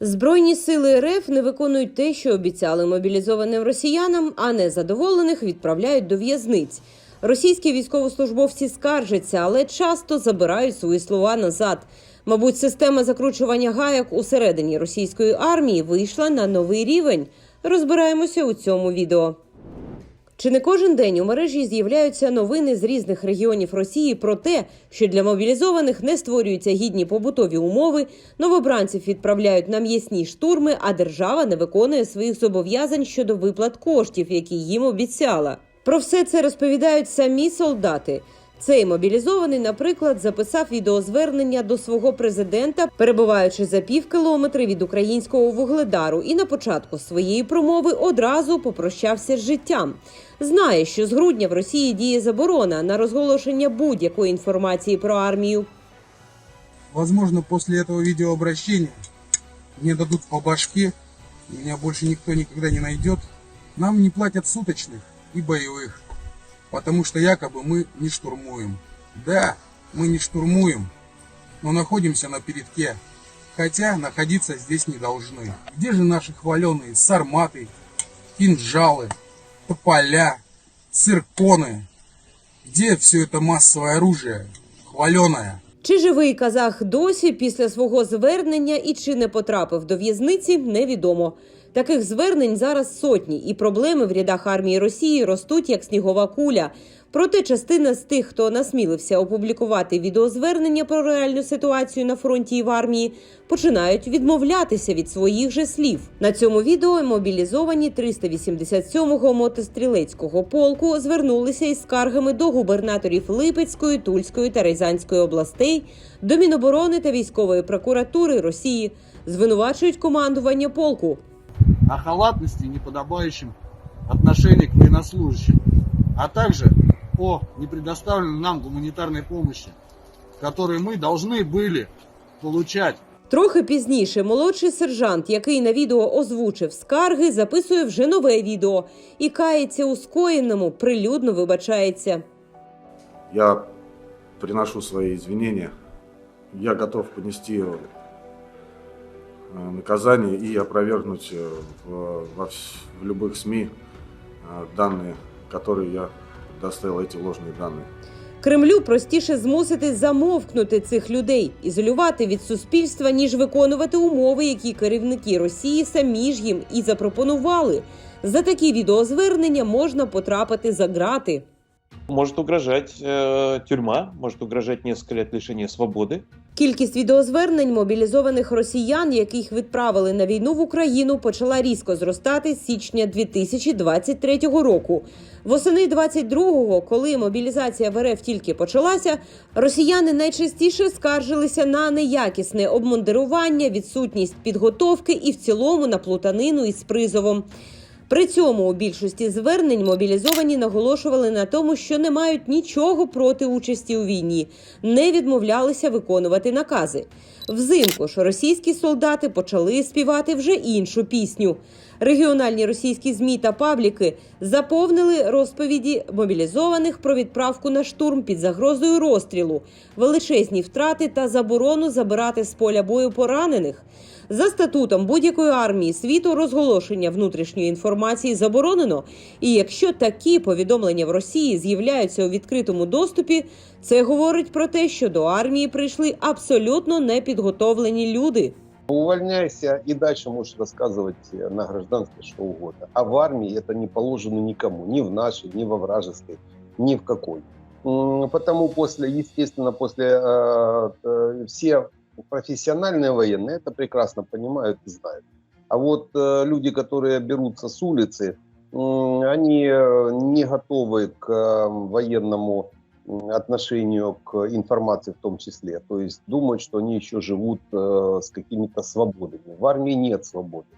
Збройні сили РФ не виконують те, що обіцяли мобілізованим росіянам, а незадоволених відправляють до в'язниць. Російські військовослужбовці скаржаться, але часто забирають свої слова назад. Мабуть, система закручування гаяк усередині російської армії вийшла на новий рівень. Розбираємося у цьому відео. Чи не кожен день у мережі з'являються новини з різних регіонів Росії про те, що для мобілізованих не створюються гідні побутові умови, новобранців відправляють на м'ясні штурми, а держава не виконує своїх зобов'язань щодо виплат коштів, які їм обіцяла. Про все це розповідають самі солдати. Цей мобілізований, наприклад, записав відеозвернення до свого президента, перебуваючи за пів кілометри від українського вугледару, і на початку своєї промови одразу попрощався з життям. Знає, що з грудня в Росії діє заборона на розголошення будь-якої інформації про армію. Возможно, после этого видеообращения мне дадут по башке, и меня больше никто никогда не найдет. Нам не платят суточных и боевых, Потому что якобы мы не штурмуем. Да, мы не штурмуем, но находимся на передке, хотя находиться здесь не должны. Где же наши хваленые сарматы, кинжалы, тополя, цирконы? Где все это массовое оружие, хваленое? Чи живий казах досі після свого звернення і чи не потрапив до в'язниці, невідомо. Таких звернень зараз сотні, і проблеми в рядах армії Росії ростуть як снігова куля. Проте частина з тих, хто насмілився опублікувати відеозвернення про реальну ситуацію на фронті і в армії, починають відмовлятися від своїх же слів. На цьому відео мобілізовані 387-го мотострілецького полку звернулися із скаргами до губернаторів Липецької, Тульської та Рязанської областей, до Міноборони та військової прокуратури Росії. Звинувачують командування полку. о халатности и неподобающем отношении к военнослужащим, а также о непредоставленной нам гуманитарной помощи, которую мы должны были получать. Трохи пізніше молодший сержант, який на відео озвучив скарги, записує вже нове відео і кається у скоєному, прилюдно вибачається. Я приношу свои извинения. Я готов понести э, наказание и опровергнуть э, в, во вс- в любых СМИ э, данные, которые я доставил, эти ложные данные. Кремлю простіше змусити замовкнути цих людей, ізолювати від суспільства, ніж виконувати умови, які керівники Росії самі ж їм і запропонували. За такі відеозвернення можна потрапити за грати. Может угрожать э, тюрьма, может угрожать несколько лет лишения свободы. Кількість відеозвернень мобілізованих росіян, яких відправили на війну в Україну, почала різко зростати з січня 2023 року. Восени 22-го, коли мобілізація в РФ тільки почалася, росіяни найчастіше скаржилися на неякісне обмундирування, відсутність підготовки і в цілому на плутанину із призовом. При цьому у більшості звернень мобілізовані наголошували на тому, що не мають нічого проти участі у війні, не відмовлялися виконувати накази. Взимку ж російські солдати почали співати вже іншу пісню. Регіональні російські змі та пабліки заповнили розповіді мобілізованих про відправку на штурм під загрозою розстрілу, величезні втрати та заборону забирати з поля бою поранених. За статутом будь-якої армії світу розголошення внутрішньої інформації заборонено. І якщо такі повідомлення в Росії з'являються у відкритому доступі, це говорить про те, що до армії прийшли абсолютно непідготовлені люди. Увольняйся и дальше можешь рассказывать э, на гражданстве что угодно. А в армии это не положено никому, ни в нашей, ни во вражеской, ни в какой. М, Потому после, естественно, после э, э, все профессиональные военные это прекрасно понимают и знают. А вот э, люди, которые берутся с улицы, м, они э, не готовы к э, военному отношению к информации в том числе. То есть думают, что они еще живут э, с какими-то свободами. В армии нет свободы.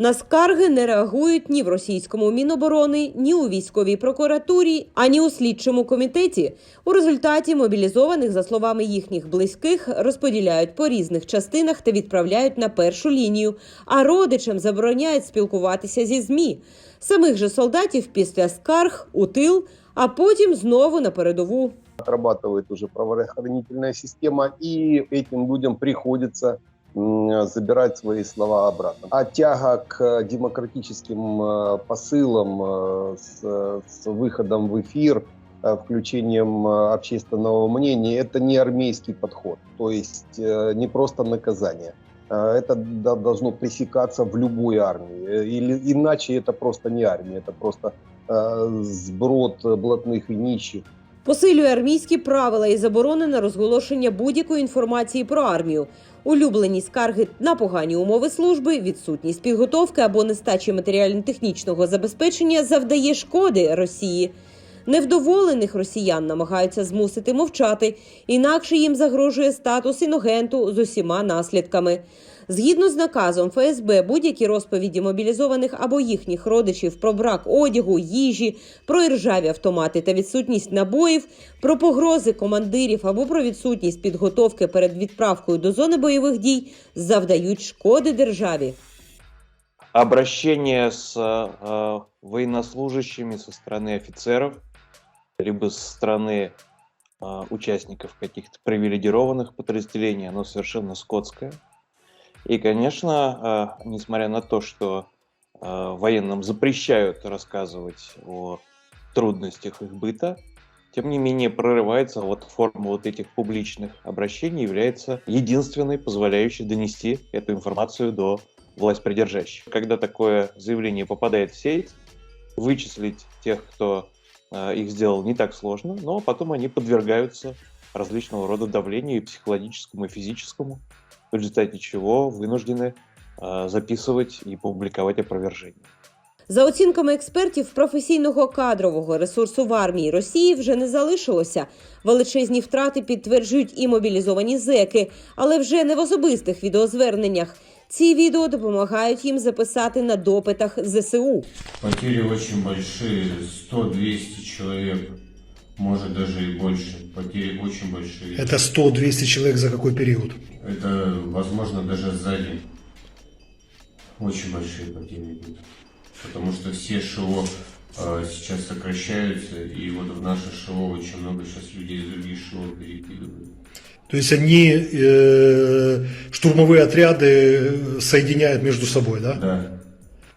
На скарги не реагують ні в російському міноборони, ні у військовій прокуратурі, ані у слідчому комітеті. У результаті мобілізованих, за словами їхніх близьких, розподіляють по різних частинах та відправляють на першу лінію. А родичам забороняють спілкуватися зі змі. Самих же солдатів після скарг у тил, а потім знову на передову. Отрабатывает уже правоохранительная система, и этим людям приходится забирать свои слова обратно. А тяга к демократическим э, посылам э, с, с выходом в эфир, э, включением общественного мнения, это не армейский подход, то есть не просто наказание. Это до- должно пресекаться в любой армии. Или иначе это просто не армия, это просто зброд э, блатных и нищих. Посилює армійські правила і заборони на розголошення будь-якої інформації про армію. Улюблені скарги на погані умови служби, відсутність підготовки або нестачі матеріально-технічного забезпечення завдає шкоди Росії. Невдоволених росіян намагаються змусити мовчати, інакше їм загрожує статус іногенту з усіма наслідками. Згідно з наказом ФСБ, будь-які розповіді мобілізованих або їхніх родичів про брак одягу, їжі, про іржаві автомати та відсутність набоїв, про погрози командирів або про відсутність підготовки перед відправкою до зони бойових дій завдають шкоди державі. Обращение с э, военнослужащими со стороны офицеров, либо со стороны э, участников каких-то привилегированных подразделений, оно совершенно скотское. И, конечно, э, несмотря на то, что э, военным запрещают рассказывать о трудностях их быта, тем не менее прорывается вот форма вот этих публичных обращений является единственной, позволяющей донести эту информацию до власть придержащих. Когда такое заявление попадает в сеть, вычислить тех, кто э, их сделал, не так сложно, но потом они подвергаются различного рода давлению и психологическому, и физическому, в результате чего вынуждены э, записывать и публиковать опровержение. За оцінками експертів, професійного кадрового ресурсу в армії Росії вже не залишилося. Величезні втрати підтверджують і мобілізовані зеки, але вже не в особистих відеозверненнях. Ці відео допомагають їм записати на допитах ЗСУ. Потери очень большие, 100-200 человек, Может даже и больше. Потери очень большие. Это 100-200 человек за какой период? Это, возможно, даже за день. Очень большие потери идут. Потому что все ШО э, сейчас сокращаются, и вот в наше ШО очень много сейчас людей из других ШО перекидывают. То есть они э, штурмовые отряды соединяют между собой, да? Да.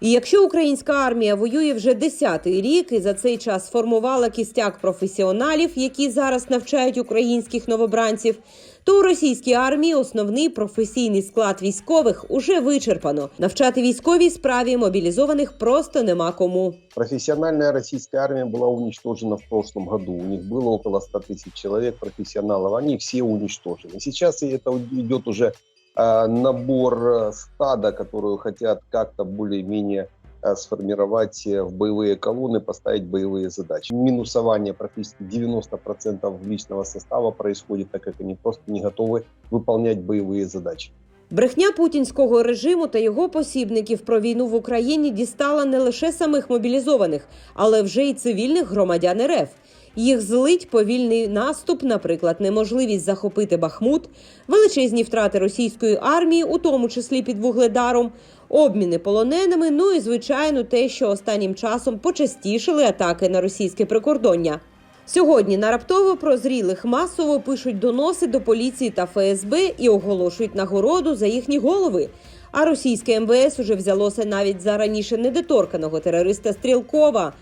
І якщо українська армія воює вже десятий рік і за цей час формувала кістяк професіоналів, які зараз навчають українських новобранців, то у російській армії основний професійний склад військових уже вичерпано. Навчати військовій справі мобілізованих просто нема кому. Профессиональная российская армия была уничтожена в прошлом году. У них было около 100 тысяч человек профессионалов. Они все уничтожены. Сейчас и это идет уже э, набор э, стада, которую хотят как-то более-менее э, сформировать э, в боевые колонны, поставить боевые задачи. Минусование практически 90% личного состава происходит, так как они просто не готовы выполнять боевые задачи. Брехня путінського режиму та його посібників про війну в Україні дістала не лише самих мобілізованих, але вже й цивільних громадян РФ. Їх злить повільний наступ, наприклад, неможливість захопити Бахмут, величезні втрати російської армії, у тому числі під вугледаром, обміни полоненими. Ну і звичайно, те, що останнім часом почастішили атаки на російське прикордоння. Сьогодні на раптово прозрілих масово пишуть доноси до поліції та ФСБ і оголошують нагороду за їхні голови. А російське МВС уже взялося навіть за раніше недоторканого терориста Стрілкова.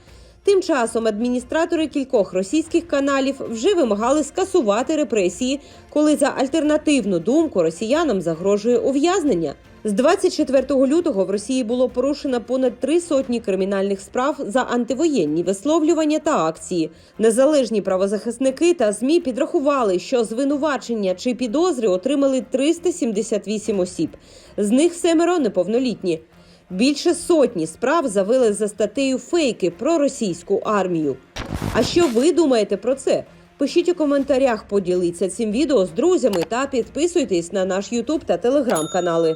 Тим часом адміністратори кількох російських каналів вже вимагали скасувати репресії, коли за альтернативну думку росіянам загрожує ув'язнення. З 24 лютого в Росії було порушено понад три сотні кримінальних справ за антивоєнні висловлювання та акції. Незалежні правозахисники та змі підрахували, що звинувачення чи підозри отримали 378 осіб. З них семеро неповнолітні. Більше сотні справ завели за статтею фейки про російську армію. А що ви думаєте про це? Пишіть у коментарях, поділіться цим відео з друзями та підписуйтесь на наш Ютуб та Телеграм канали.